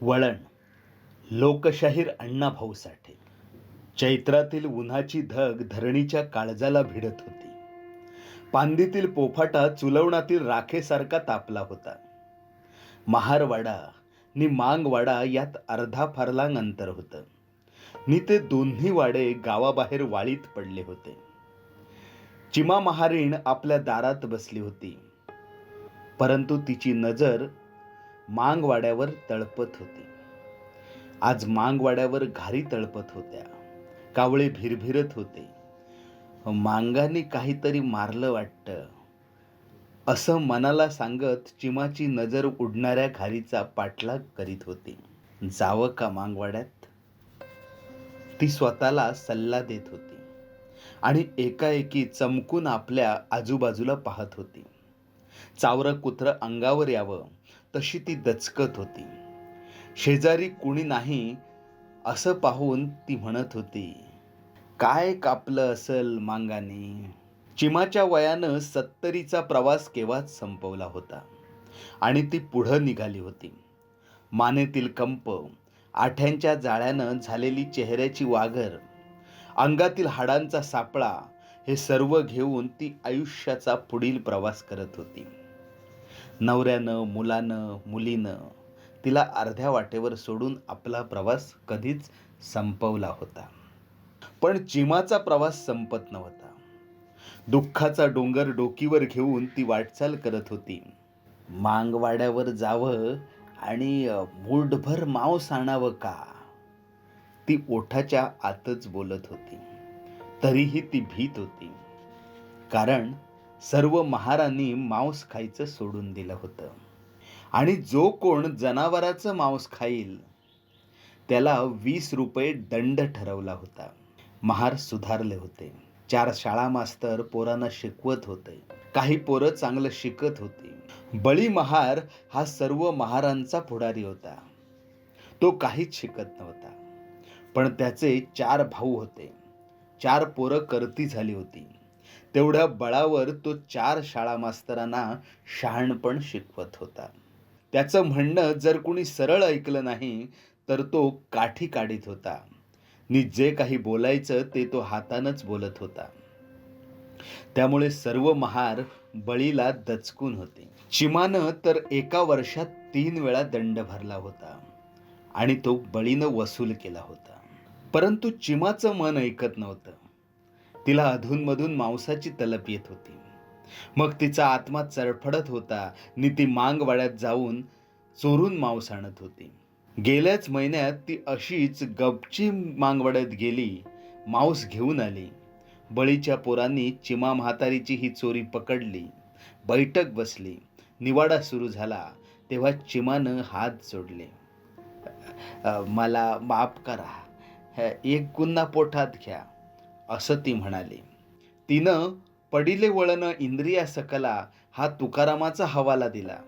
वळण लोकशाहीर अण्णाभाऊ साठे चैत्रातील उन्हाची धग धरणीच्या काळजाला भिडत होती. पांदीतील पोफाटा चुलवणातील राखेसारखा तापला होता. महारवाडा नि मांगवाडा यात अर्धा फरलांग अंतर होतं. नि ते दोन्ही वाडे गावाबाहेर वाळीत पडले होते. चिमा महारीण आपल्या दारात बसली होती. परंतु तिची नजर मांगवाड्यावर तळपत होती. आज मांगवाड्यावर घारी तळपत होत्या. कावळे भिरभिरत होते. मांगाने काहीतरी मारलं वाटतं. असं मनाला सांगत चिमाची नजर उडणाऱ्या घारीचा पाठलाग करीत होती. जावं का मांगवाड्यात? ती स्वतःला सल्ला देत होती आणि एकाएकी चमकून आपल्या आजूबाजूला पाहत होती. चावरं कुत्रं अंगावर यावं. तशी ती दचकत होती. शेजारी कुणी नाही असं पाहून ती म्हणत होती काय कापलं असल मांगाने? चिमाच्या वयानं सत्तरीचा प्रवास केव्हाच संपवला होता? आणि ती पुढं निघाली होती. मानेतील कंप आठ्यांच्या जाळ्यानं झालेली चेहऱ्याची वाघर अंगातील हाडांचा सापळा हे सर्व घेऊन ती आयुष्याचा पुढील प्रवास करत होती. नवऱ्यानं मुलानं मुलीनं तिला अर्ध्या वाटेवर सोडून आपला प्रवास कधीच संपवला होता. पण चिमाचा प्रवास संपत नव्हता. दुःखाचा डोंगर डोकीवर घेऊन ती वाटचाल करत होती. मांगवाड्यावर जावं आणि मूठभर मांस आणावं का? ती ओठाच्या आतच बोलत होती. तरीही ती भीत होती. कारण सर्व महारांनी मांस खायचं सोडून दिलं होतं. आणि जो कोण जनावराचं मांस खाईल त्याला वीस रुपये दंड ठरवला होता. महार सुधारले होते. चार शाळा मास्तर पोरांना शिकवत होते. काही पोरं चांगलं शिकत होती. बळी महार हा सर्व महारांचा पुढारी होता. तो काहीच शिकत नव्हता. पण त्याचे चार भाऊ होते. चार पोरं करती झाली होती. तेवढ्या बळावर तो चार शाळा मास्तरांना शहाणपण शिकवत होता. त्याचं म्हणणं जर कुणी सरळ ऐकलं नाही तर तो काठी काढीत होता. नि जे काही बोलायचं ते तो हातानंच बोलत होता. त्यामुळे सर्व महार बळीला दचकून होते. चिमानं तर एका वर्षात तीन वेळा दंड भरला होता आणि तो बळीनं वसूल केला होता. परंतु चिमाचं मन ऐकत नव्हतं. तिला अधूनमधून मांसाची तलप येत होती. मग तिचा आत्मा चरफडत होता. नि ती मांगवाड्यात जाऊन चोरून मांस आणत होती. गेल्याच महिन्यात ती अशीच गपची मांगवाड्यात गेली. मांस घेऊन आली. बळीच्या पोरांनी चिमा म्हातारीची ही चोरी पकडली. बैठक बसली. निवाडा सुरू झाला. तेव्हा चिमानं हात जोडले. मला माफ करा. एक गुन्हा पोटात घ्या. असं ती म्हणाली. तिनं पडिले वळण इंद्रिया सकला हा तुकारामाचा हवाला दिला.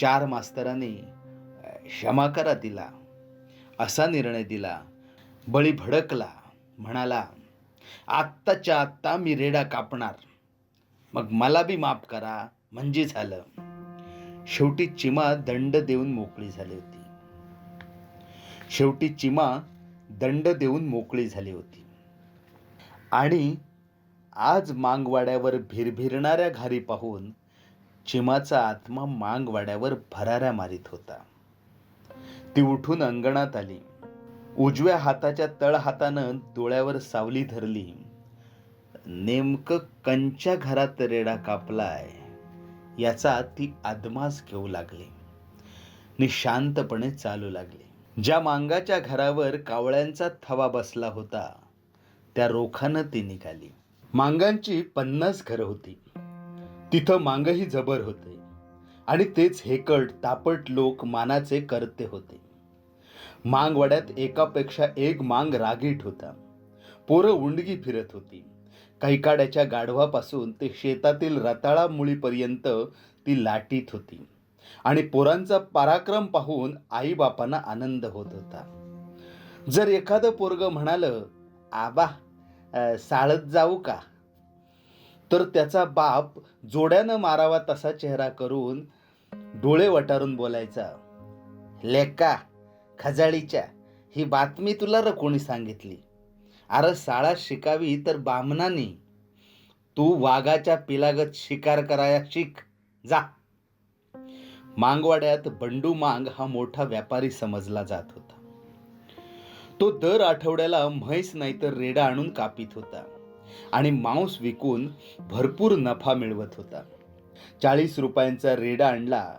चार मास्तरांनी क्षमा करा दिला असा निर्णय दिला. बळी भडकला. म्हणाला आत्ताच्या आत्ता मी रेडा कापणार. मग मला बी माफ करा. म्हणजे झालं. शेवटी चिमा दंड देऊन मोकळी झाली होती. शेवटी चिमा दंड देऊन मोकळी झाली होती. आणि आज मांगवाड्यावर भिरभिरणाऱ्या घारी पाहून चिमाचा आत्मा मांगवाड्यावर भराऱ्या मारित होता. ती उठून अंगणात आली. उजव्या हाताच्या तळ हातानं डोळ्यावर सावली धरली. नेमकं कंच्या घरात रेडा कापलाय याचा ती आदमास घेऊ लागली. निशांतपणे चालू लागली. ज्या मांगाच्या घरावर कावळ्यांचा थवा बसला होता त्या रोखानं ती निघाली. मांगांची पन्नास घरं होती. तिथं मांगही जबर होते. आणि तेच हेकट तापट लोक मानाचे करते होते. मांगवाड्यात एकापेक्षा एक मांग रागीट होता. पोरं उंडगी फिरत होती. कैकाड्याच्या गाढवापासून ते शेतातील रताळा मुळीपर्यंत ती लाटीत होती. आणि पोरांचा पराक्रम पाहून आईबापांना आनंद होत होता. जर एखादं पोरग म्हणालं आबा साळत जाऊ का? तर त्याचा बाप जोड्यानं मारावा तसा चेहरा करून डोळे वटारून बोलायचा लेका खजाळीच्या ही बातमी तुला र कोणी सांगितली. अरे साळा शिकावी तर बामणानी. तू वाघाच्या पिलागत शिकार कराया शिक. जा. मांगवाड्यात बंडू मांग हा मोठा व्यापारी समजला जात होता. तो दर आठवड्याला म्हैस नाही तर रेडा आणून कापीत होता. आणि मांस विकून भरपूर नफा मिळवत होता. चाळीस रुपयांचा रेडा आणला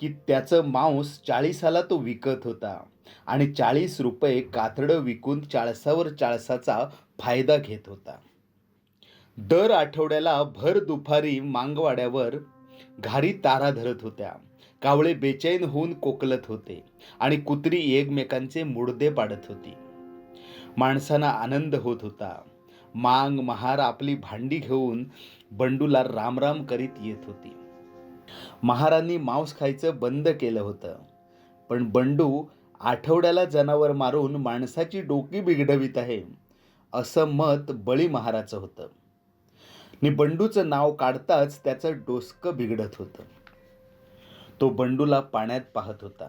की त्याचं मांस चाळीसाला तो विकत होता. आणि चाळीस रुपये कातडं विकून चाळसावर चाळसाचा फायदा घेत होता. दर आठवड्याला भर दुपारी मांगवाड्यावर घारी तारा धरत होत्या. कावळे बेचैन होऊन कोकलत होते आणि कुत्री एकमेकांचे मुडदे पाडत होती. माणसांना आनंद होत होता. मांग महार आपली भांडी घेऊन बंडूला रामराम करीत येत होती. महारांनी मांस खायचं बंद केलं होतं. पण बंडू आठवड्याला जनावर मारून माणसाची डोकी बिघडवीत आहे असं मत बळी महाराचं होतं. नि बंडूचं नाव काढताच त्याचं डोसकं बिघडत होतं. तो बंडूला पाण्यात पाहत होता.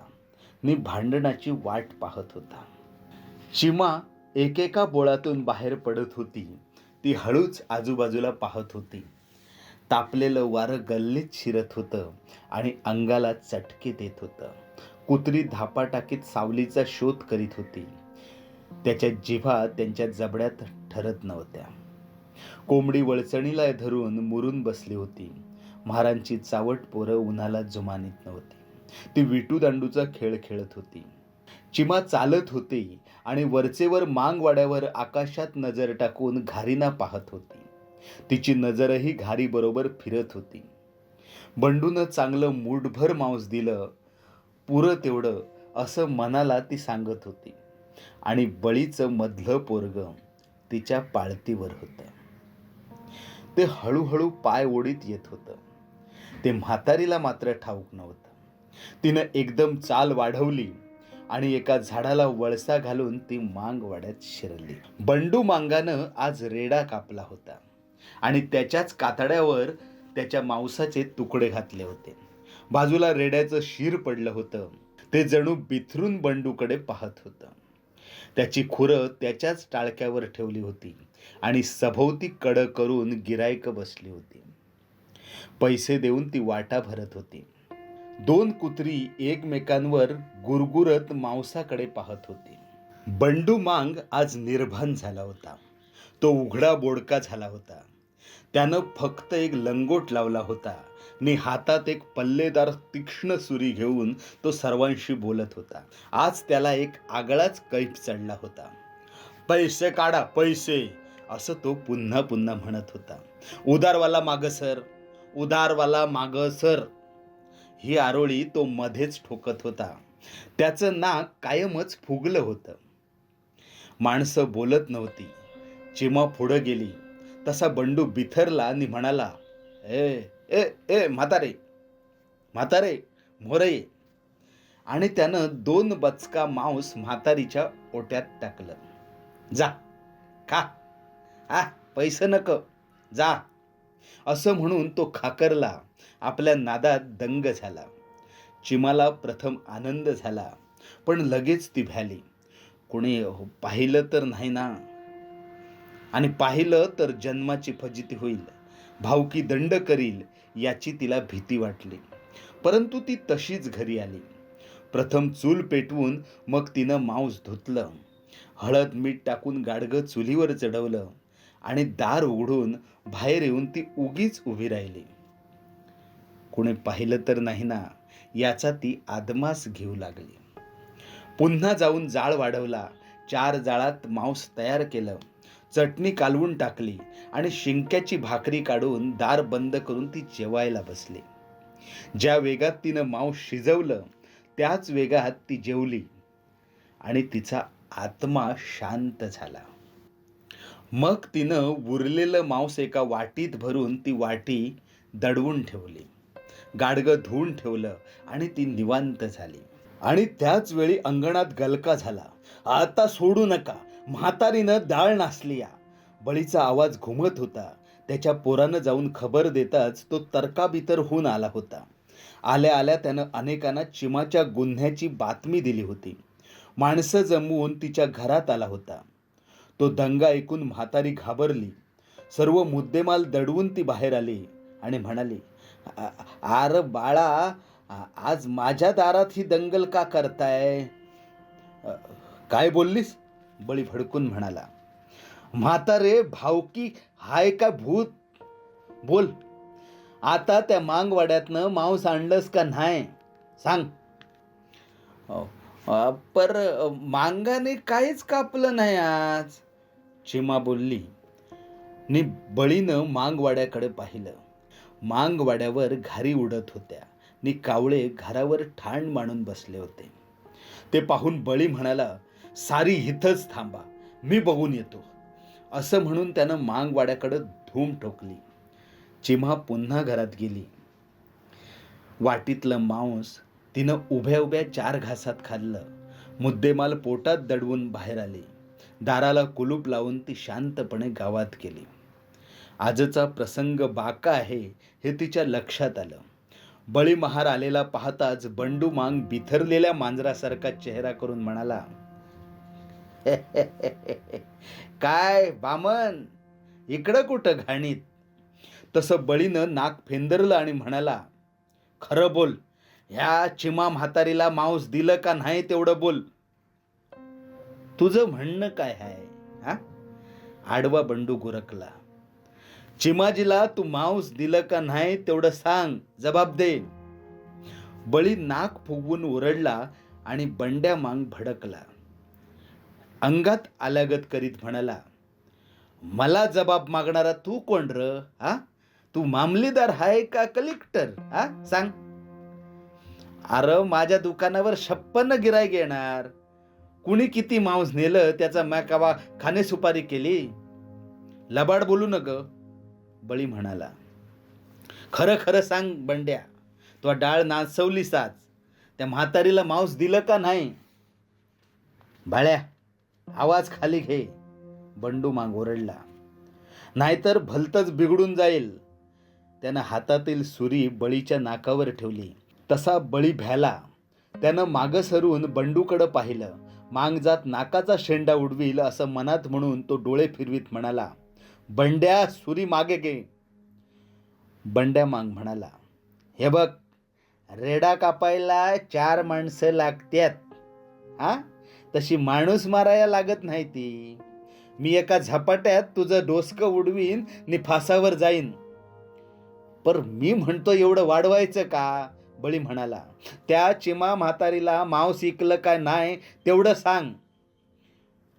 नि भांडणाची वाट पाहत होता. चिमा एकेका बोळातून बाहेर पडत होती. ती हळूच आजूबाजूला पाहत होती. तापलेलं वारं गल्लीत शिरत होतं आणि अंगाला चटके देत होतं. कुत्री धापा टाकीत सावलीचा शोध करीत होती. त्याच्या जिभा त्यांच्या जबड्यात ठरत नव्हत्या. कोंबडी वळचणीला धरून मुरून बसली होती. महारांची चावट पोरं उन्हाला जुमानीत नव्हती. ती विटू दांडूचा खेळ खेळत होती. चिमा चालत होती आणि वरचेवर मांगवाड्यावर आकाशात नजर टाकून घारीना पाहत होती. तिची नजरही घारीबरोबर फिरत होती. बंडूनं चांगलं मूठभर मांस दिलं पुरं तेवढं असं मनाला ती सांगत होती. आणि बळीचं मधलं पोरग तिच्या पाळतीवर होतं. ते हळूहळू पाय ओढीत येत होतं. ते म्हातारीला मात्र ठाऊक नव्हतं. तिनं एकदम चाल वाढवली आणि एका झाडाला वळसा घालून ती मांग वाड्यात शिरली. बंडू मांगानं आज रेडा कापला होता आणि त्याच्याच कातड्यावर त्याच्या मांसाचे तुकडे घातले होते. बाजूला रेड्याचं शिर पडलं होतं. ते जणू बिथरून बंडूकडे पाहत होतं. त्याची खुरं त्याच्याच टाळक्यावर ठेवली होती आणि सभोवती कडं करून गिरायक बसली होती. पैसे देऊन ती वाटा भरत होती. दोन कुत्री एकमेकांवर गुरगुरत मांसाकडे पाहत होती. बंडू मांग आज निर्भान झाला होता. तो उघडा बोडका झाला होता. त्यानं फक्त एक लंगोट लावला होता. आणि हातात एक पल्लेदार तीक्ष्ण सुरी घेऊन तो सर्वांशी बोलत होता. आज त्याला एक आगळाच कैफ चढला होता. पैसे काढा पैसे! असं तो पुन्हा पुन्हा म्हणत होता. उदारवाला मागं सर! उदारवाला माग सर. ही आरोळी तो मध्येच ठोकत होता. त्याचं नाक कायमच फुगलं होतं. माणसं बोलत नव्हती. चिमा पुढं गेली. तसा बंडू बिथरला आणि म्हणाला ए ए ए म्हातारे म्हातारे मोरे आणि त्यानं दोन बचका मांस म्हातारीच्या ओट्यात टाकलं. जा खा. आ पैसे नक. जा. असं म्हणून तो खाकरला आपल्या नादात दंग झाला. चिमाला प्रथम आनंद झाला पण लगेच ती भ्याली. कोणी पाहिलं तर नाही ना? आणि पाहिलं तर जन्माची फजिती होईल भावकी दंड करील याची तिला भीती वाटली. परंतु ती तशीच घरी आली. प्रथम चूल पेटवून मग तिनं मांस धुतलं. हळद मीठ टाकून गाडगं चुलीवर चढवलं. आणि दार उघडून बाहेर येऊन ती उगीच उभी राहिली. कोणी पाहिलं तर नाही ना याचा ती आदमास घेऊ लागली. पुन्हा जाऊन जाळ वाढवला चार जाळात मांस तयार केलं चटणी कालवून टाकली आणि शिंक्याची भाकरी काढून दार बंद करून ती जेवायला बसली. ज्या वेगात तिनं मांस शिजवलं त्याच वेगात ती जेवली आणि तिचा आत्मा शांत झाला. मग तिनं उरलेलं मांस एका वाटीत भरून ती वाटी दडवून ठेवली. गाडगं धुवून ठेवलं आणि ती निवांत झाली. आणि त्याच वेळी अंगणात गलका झाला. आता सोडू नका. म्हातारीनं डाळ नासली या. बळीचा आवाज घुमत होता. त्याच्या पोरानं जाऊन खबर देताच तो तर्काबितर होऊन आला होता. आल्या आल्या त्यानं अनेकांना चिमाच्या गुन्ह्याची बातमी दिली होती. माणसं जमवून तिच्या घरात आला होता. तो दंगा ऐकून म्हातारी घाबरली. सर्व मुद्देमाल दडवून ती बाहेर आली आणि म्हणाली आर बाळा आज माझ्या दारात ही दंगल का करताय? काय बोललीस? बळी भडकून म्हणाला. म्हातारे भावकी हाय का भूत? बोल. आता त्या मांगवाड्यातनं मांस आणलंस का नाही? सांग. पर मांगाने काहीच कापलं नाही आज. चिमा बोलली नि बळीनं मांगवाड्याकडे पाहिलं. मांगवाड्यावर घारी उडत होत्या. नि कावळे घरावर ठाण मांडून बसले होते. ते पाहून बळी म्हणाला सारी इथंच थांबा. मी बघून येतो. असं म्हणून त्यानं मांगवाड्याकडं धूम ठोकली. चिम्हा पुन्हा घरात गेली. वाटीतलं मांस तिनं उभ्या उभ्या चार घासात खाल्लं. मुद्देमाल पोटात दडवून बाहेर आली. दाराला कुलूप लावून ती शांतपणे गावात गेली. आजचा प्रसंग बाका आहे हे तिच्या लक्षात आलं. बळी महार आलेला पाहताच बंडू मांग बिथरलेल्या मांजरासारखा चेहरा करून म्हणाला काय बामन? इकडं कुठं घाणीत? तसं बळीनं नाक फेंदरलं आणि म्हणाला खरं बोल ह्या चिमा म्हातारीला मांस दिलं का नाही तेवढं बोल. तुझं म्हणणं काय आहे? हा? आडवा बंडू गुरकला. चिमाजीला तू मांस दिलं का नाही तेवढं सांग जबाब दे बळी नाक फुगवून ओरडला आणि बंड्या मांग भडकला. अंगात आल्यागत करीत म्हणाला मला जबाब मागणारा तू कोण र? हा? तू मामलेदार हाय का कलेक्टर? हा? सांग. अरे माझ्या दुकानावर छप्पन्न गिरायक येणार. कुणी किती मांस नेलं त्याचा मॅकावा खाणे सुपारी केली? लबाड बोलू न बळी म्हणाला. खरं खरं सांग बंड्या तो डाळ नाचवली साच. त्या म्हातारीला मांस दिलं का नाही? बाळ्या आवाज खाली घे. बंडू माग ओरडला. नाहीतर भलतच बिघडून जाईल. त्यानं हातातील सुरी बळीच्या नाकावर ठेवली. तसा बळी भ्याला. त्यानं मागं सरून बंडूकडं पाहिलं. मांगजात नाकाचा शेंडा उडवील असं मनात म्हणून तो डोळे फिरवीत म्हणाला बंड्या सुरी मागे गे बंड्या मांग म्हणाला हे बघ रेडा कापायला चार माणसं लागत्यात. हा तशी माणूस मारायला लागत नाही ती. मी एका झपाट्यात तुझं डोसकं उडवीन नि फासावर जाईन. पर मी म्हणतो एवढं वाढवायचं का? बळी म्हणाला त्या चिमा म्हातारीला माव शिकलं काय नाही तेवढं सांग.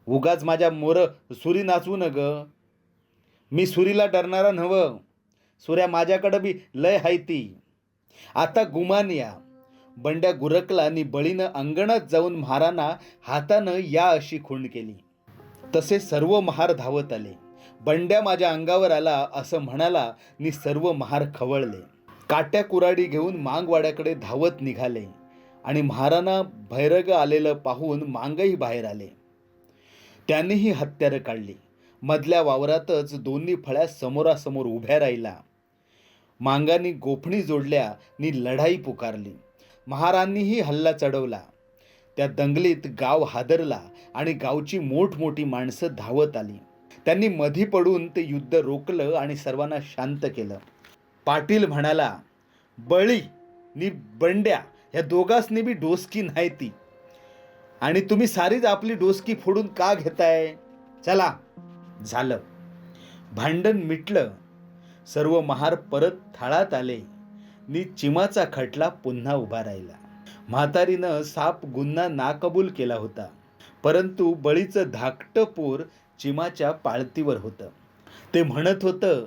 उगाच माझ्या मोर सुरी नाचवू न ग मी सुरीला डरणारा नव. सुऱ्या माझ्याकडं बी लय हाय ती. आता गुमान या. बंड्या गुरकला आणि बळीनं अंगणात जाऊन महारांना हातानं या अशी खूण केली. तसे सर्व महार धावत आले. बंड्या माझ्या अंगावर आला असं म्हणाला नि सर्व महार खवळले. काट्या कुराडी घेऊन मांगवाड्याकडे धावत निघाले आणि महाराणा भैरग आलेलं पाहून मांगही बाहेर आले. त्यांनीही हत्यारं काढली. मधल्या वावरातच दोन्ही फळ्या समोरासमोर उभ्या राहिला मांगांनी गोफणी जोडल्या नि लढाई पुकारली. महारांनीही हल्ला चढवला. त्या दंगलीत गाव हादरला आणि गावची मोठमोठी माणसं धावत आली. त्यांनी मधी पडून ते युद्ध रोखलं आणि सर्वांना शांत केलं. पाटील म्हणाला बळी नि बंड्या ह्या दोघांसनी बी डोसकी नाही ती. आणि तुम्ही सारीच आपली डोसकी फोडून का घेताय? चला. झालं. भांडण मिटलं. सर्व महार परत थाळात आले. नि चिमाचा खटला पुन्हा उभा राहिला. म्हातारीनं साप गुन्हा नाकबूल केला होता. परंतु बळीचं धाकटं पोर चिमाच्या पाळतीवर होतं. ते म्हणत होतं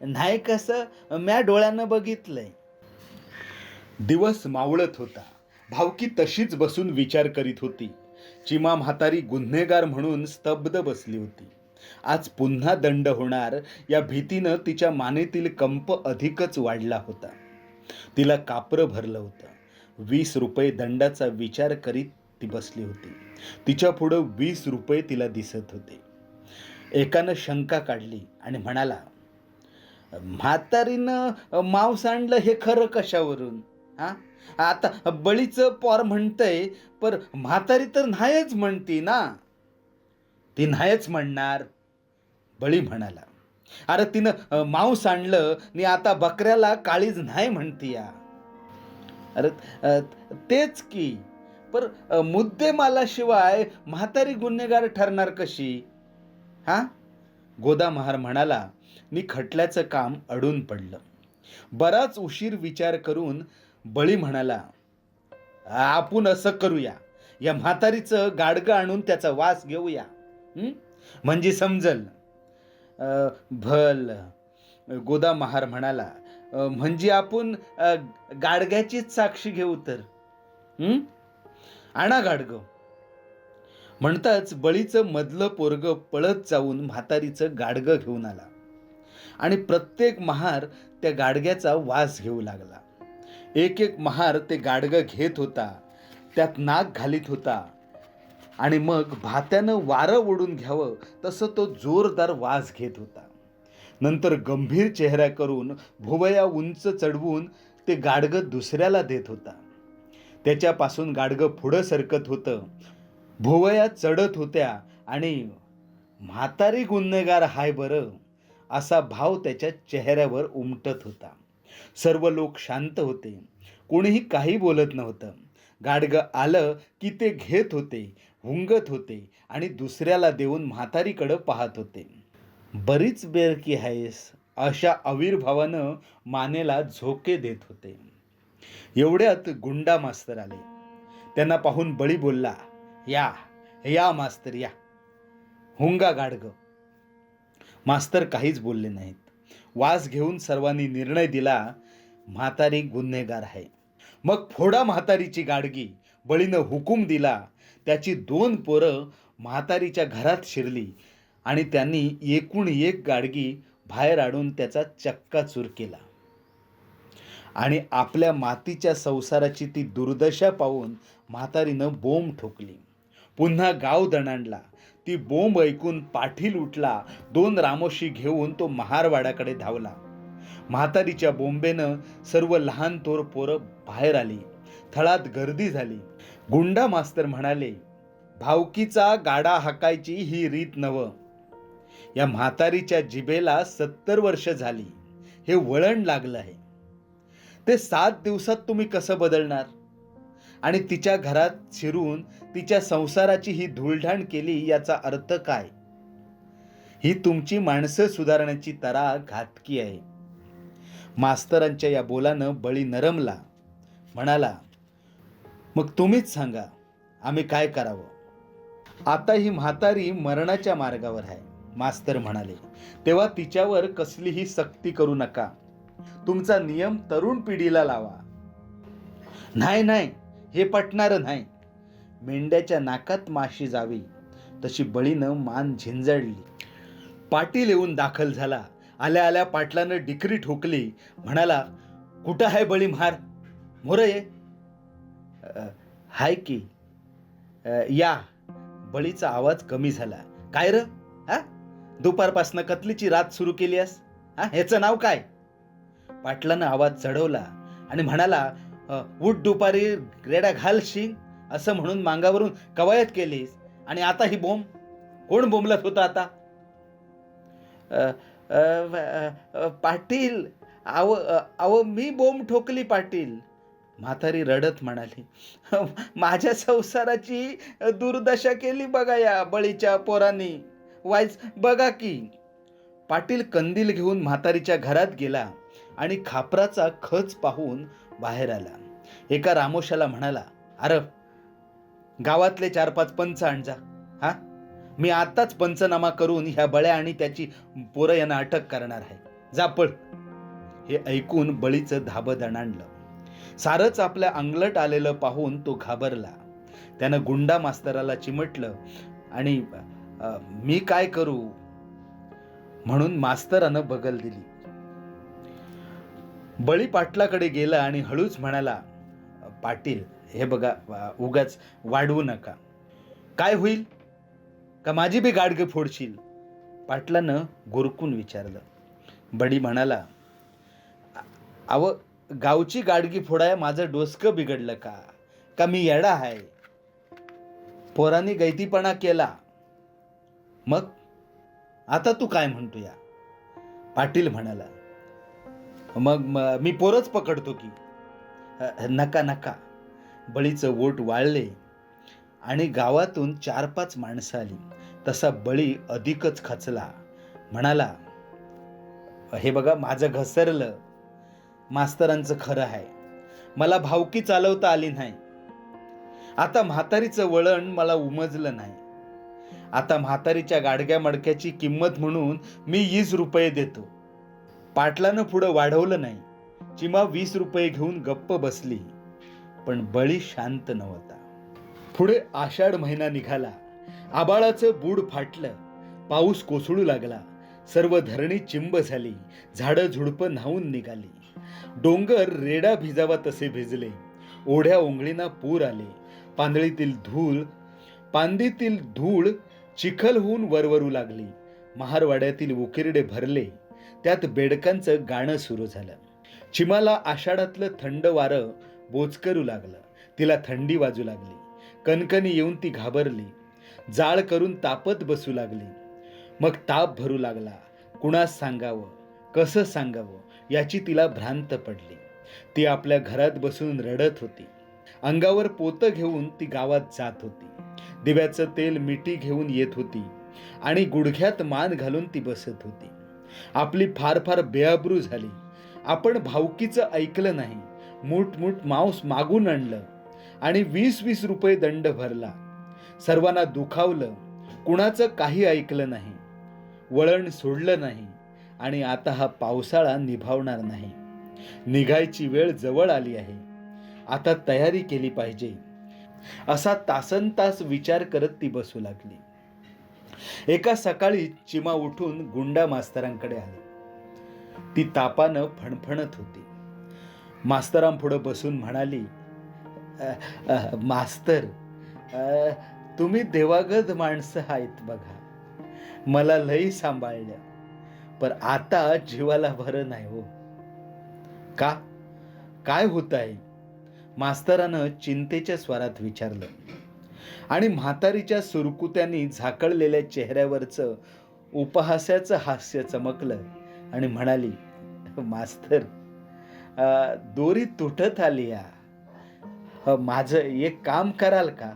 नाही कसं म्या डोळ्यानं बघितलंय. दिवस मावळत होता. भावकी तशीच बसून विचार करीत होती. चिमा म्हातारी गुन्हेगार म्हणून स्तब्ध बसली होती. आज पुन्हा दंड होणार या भीतीनं तिच्या मानेतील कंप अधिकच वाढला होता. तिला कापरं भरलं होतं. वीस रुपये दंडाचा विचार करीत ती बसली होती. तिच्या पुढं वीस रुपये तिला दिसत होते. एकानं शंका काढली आणि म्हणाला म्हातारीनं मांस आणलं हे खरं कशावरून? हा? आता बळीचं पोर म्हणतंय पर म्हातारी तर नाहीच म्हणती ना. ती नाहीच म्हणणार. बळी म्हणाला अरे तिनं मांस आणलं आणि आता बकऱ्याला काळीज नाही म्हणती या अरे तेच की पर मुद्देमालाशिवाय म्हातारी गुन्हेगार ठरणार कशी? हा? गोदा महार म्हणाला मी खटल्याचं काम अडून पडलं. बराच उशीर विचार करून बळी म्हणाला आपण असं करूया. या म्हातारीचं गाडगं आणून त्याचा वास घेऊया. म्हणजे समजल. भल. गोदा महार म्हणाला म्हणजे आपण गाडग्याचीच साक्षी घेऊ तर? आणा गाडग. म्हणताच बळीचं मधलं पोरग पळत जाऊन म्हातारीचं गाडगं घेऊन आला. आणि प्रत्येक महार त्या गाडग्याचा वास घेऊ लागला. एक एक महार ते गाडगं घेत होता त्यात नाक घालीत होता. आणि मग भात्यानं वारं ओढून घ्यावं तसं तो जोरदार वास घेत होता. नंतर गंभीर चेहरा करून भुवया उंच चढवून ते गाडगं दुसऱ्याला देत होता. त्याच्यापासून गाडगं पुढं सरकत होतं. भुवया चढत होत्या आणि म्हातारी गुन्हेगार हाय बरं. असा भाव त्याच्या चेहऱ्यावर उमटत होता. सर्व लोक शांत होते. कोणीही काही बोलत नव्हतं. गाडगं आलं की ते घेत होते हुंगत होते आणि दुसऱ्याला देऊन म्हातारीकडं पाहत होते. बरीच बेरकी आहेस अशा आविर्भावानं मानेला झोके देत होते. एवढ्यात गुंडा मास्तर आले. त्यांना पाहून बळी बोलला या या मास्तर या. हुंगा गाडगं मास्तर काहीच बोलले नाहीत. वास घेऊन सर्वांनी निर्णय दिला म्हातारी गुन्हेगार आहे. मग फोडा म्हातारीची गाडगी बळीनं हुकूम दिला त्याची दोन पोरं म्हातारीच्या घरात शिरली आणि त्यांनी एकूण एक गाडगी बाहेर आणून त्याचा चक्काचूर केला. आणि आपल्या मातीच्या संसाराची ती दुर्दशा पाहून म्हातारीनं बोंब ठोकली. पुन्हा गाव दणाणला. ती बोंब ऐकून पाठील उठला दोन रामोशी घेऊन तो महारवाड्याकडे धावला. म्हातारीच्या बोंबेनं सर्व लहान थोर पोरं बाहेर आली. थळात गर्दी झाली. गुंडा मास्तर म्हणाले भावकीचा गाडा हाकायची ही रीत नव. या म्हातारीच्या जिभेला सत्तर वर्ष झाली. हे वळण लागलं आहे. ते सात दिवसात तुम्ही कसं बदलणार? आणि तिच्या घरात शिरून तिच्या संसाराची ही धुळढाण केली याचा अर्थ काय? ही तुमची माणसं सुधारण्याची तरा घातकी आहे. मास्तरांच्या या बोलानं बळी नरमला. म्हणाला मग तुम्हीच सांगा आम्ही काय करावं? आता ही म्हातारी मरणाच्या मार्गावर आहे. मास्तर म्हणाले तेव्हा तिच्यावर कसलीही सक्ती करू नका. तुमचा नियम तरुण पिढीला लावा. नाही नाही हे पटणार नाही. मेंढ्याच्या नाकात माशी जावी तशी बळीनं मान झिंजडली पाटील येऊन दाखल झाला. आल्या आल्या पाटलानं डिकरी ठोकली. म्हणाला कुठं आहे बळी मार मोर ये. हाय की. या. बळीचा आवाज कमी झाला. काय र? हा? दुपारपासनं कतलीची रात सुरू केली आहेस? हा ह्याचं नाव काय? पाटलानं आवाज चढवला आणि म्हणाला उठ दुपारी रेडा घालशील असं म्हणून मांगावरून कवायत केलीस. आणि आता ही बोंब कोण बोंबलत होता आता? पाटील आव आव मी बोंब ठोकली पाटील. म्हातारी रडत म्हणाली माझ्या संसाराची दुर्दशा केली बघा या बळीच्या पोरांनी. वाईज बघा की. पाटील कंदील घेऊन म्हातारीच्या घरात गेला आणि खापराचा खच पाहून बाहेर आला. एका रामोशाला म्हणाला अरे गावातले चार पाच पंच आण जा. हा? मी आत्ताच पंचनामा करून ह्या बळ्या आणि त्याची पोरं यांना अटक करणार आहे. जा पळ. हे ऐकून बळीचं धाबं दणाणलं सारच आपल्या अंगलट आलेलं पाहून तो घाबरला. त्यानं गुंडा मास्तराला चिमटलं आणि मी काय करू? म्हणून मास्तरानं बगल दिली. बळी पाटलाकडे गेला आणि हळूच म्हणाला पाटील हे बघा उगाच वाढवू नका. काय होईल? का माझी बी गाडगे फोडशील? पाटलानं गुरकून विचारलं. बडी म्हणाला अव गावची गाडगी फोडाय माझं डोसकं बिघडलं का? का मी येडा आहे पोरांनी गैतीपणा केला. मग? आता तू काय म्हणतो या पाटील म्हणाला मग मी पोरच पकडतो की. नका नका. बळीचं वोट वाळले आणि गावातून चार पाच माणसं आली. तसा बळी अधिकच खचला. म्हणाला हे बघा माझं घसरलं. मास्तरांचं खरं आहे. मला भावकी चालवता आली नाही. आता म्हातारीचं वळण मला उमजलं नाही. आता म्हातारीच्या गाडग्या मडक्याची किंमत म्हणून मी वीस रुपये देतो. पाटलानं पुढं वाढवलं नाही. चिमा वीस रुपये घेऊन गप्प बसली. पण बळी शांत नव्हता. पुढे आषाढ महिना निघाला. आबाळाचं बूड फाटलं. पाऊस कोसळू लागला. सर्व धरणी चिंब झाली. झाडं झुडपं न्हावून निघाली. डोंगर रेडा भिजावा तसे भिजले. ओढ्या ओंगळींना पूर आले. पांदळीतील धूळ पांदीतील धूळ चिखल होऊन वरवरू लागली. महारवाड्यातील उकिरडे भरले. त्यात बेडकांचं गाणं सुरू झालं. चिमाला आषाढातलं थंड वारं बोचकरू लागलं. तिला थंडी वाजू लागली. कणकणी येऊन ती घाबरली. जाळ करून तापत बसू लागली. मग ताप भरू लागला. कुणास सांगावं? कसं सांगावं? याची तिला भ्रांत पडली. ती आपल्या घरात बसून रडत होती. अंगावर पोतं घेऊन ती गावात जात होती. दिव्याचं तेल मिठी घेऊन येत होती आणि गुडघ्यात मान घालून ती बसत होती. आपली फार फार बेअब्रू झाली. आपण भावकीचं ऐकलं नाही. मूठ मांस मागून आणलं आणि वीस वीस रुपये दंड भरला. सर्वांना दुखावलं. कुणाचं काही ऐकलं नाही. वळण सोडलं नाही आणि आता हा पावसाळा निभावणार नाही. निघायची वेळ जवळ आली आहे. आता तयारी केली पाहिजे. असा तासन तास विचार करत ती बसू लागली. एका सकाळी चिमा उठून गुंडा मास्तरांकडे आली. ती तापानं फणफणत होती. मास्तरांपुढं बसून म्हणाली मास्तर तुम्ही देवागत माणसं आहेत बघा. मला लई सांभाळलं पण आता जीवाला भरं नाही हो. का? काय होत आहे मास्तरानं चिंतेच्या स्वरात विचारलं. आणि म्हातारीच्या सुरकुत्यांनी झाकळलेल्या चेहऱ्यावरचं उपहासाचं हास्य चमकलं आणि म्हणाली मास्तर दोरी तुटत आली या. माझं एक काम कराल का?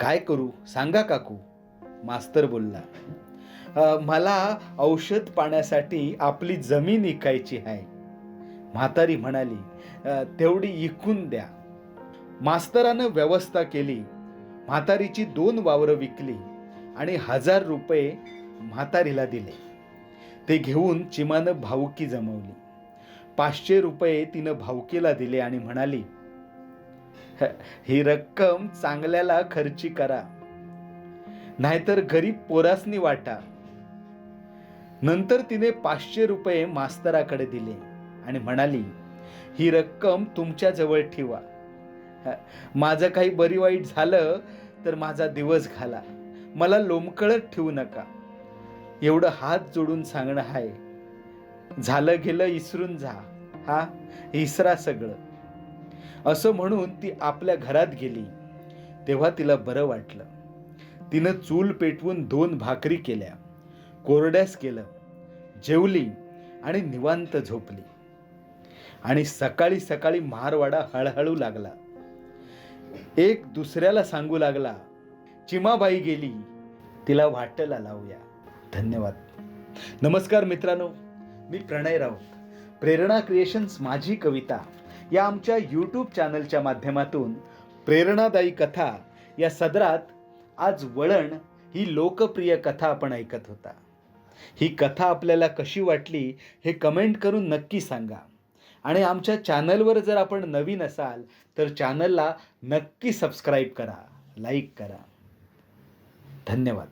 काय करू? सांगा काकू. मास्तर बोलला मला औषध पाण्यासाठी आपली जमीन इकायची आहे. म्हातारी म्हणाली तेवढी इकून द्या. मास्तरानं व्यवस्था केली. म्हातारीची दोन वावरं विकली आणि हजार रुपये म्हातारीला दिले. ते घेऊन चिमानं भाऊकी जमवली. पाचशे रुपये तिनं भाऊकीला दिले आणि म्हणाली "ह, ही रक्कम चांगल्याला खर्ची करा. नाहीतर गरीब पोरासनी वाटा. नंतर तिने पाचशे रुपये मास्तराकडे दिले आणि म्हणाली ही रक्कम तुमच्या जवळ ठेवा. माझं काही बरी वाईट झालं तर माझा दिवस घाला. मला लोमकळत ठेवू नका. एवढं हात जोडून सांगणं आहे झालं गेलं इसरून जा. हा? इसरा सगळं. असं म्हणून ती आपल्या घरात गेली. तेव्हा तिला बरं वाटलं. तिनं चूल पेटवून दोन भाकरी केल्या. कोरड्यास केलं. जेवली आणि निवांत झोपली. आणि सकाळी सकाळी मारवाडा हळहळू लागला. एक दुसऱ्याला सांगू लागला चिमाबाई गेली तिला वाटेला लावूया. धन्यवाद. नमस्कार मित्रांनो मी प्रणय राऊत. प्रेरणा क्रिएशन्स माझी कविता या आमच्या यूट्यूब चॅनलच्या माध्यमातून प्रेरणादायी कथा या सदरात आज वळण ही लोकप्रिय कथा आपण ऐकत होता. ही कथा आपल्याला कशी वाटली हे कमेंट करून नक्की सांगा. आणि आमच्या चॅनलवर जर आपण नवीन असाल तर चॅनलला नक्की सबस्क्राईब करा लाईक करा. धन्यवाद.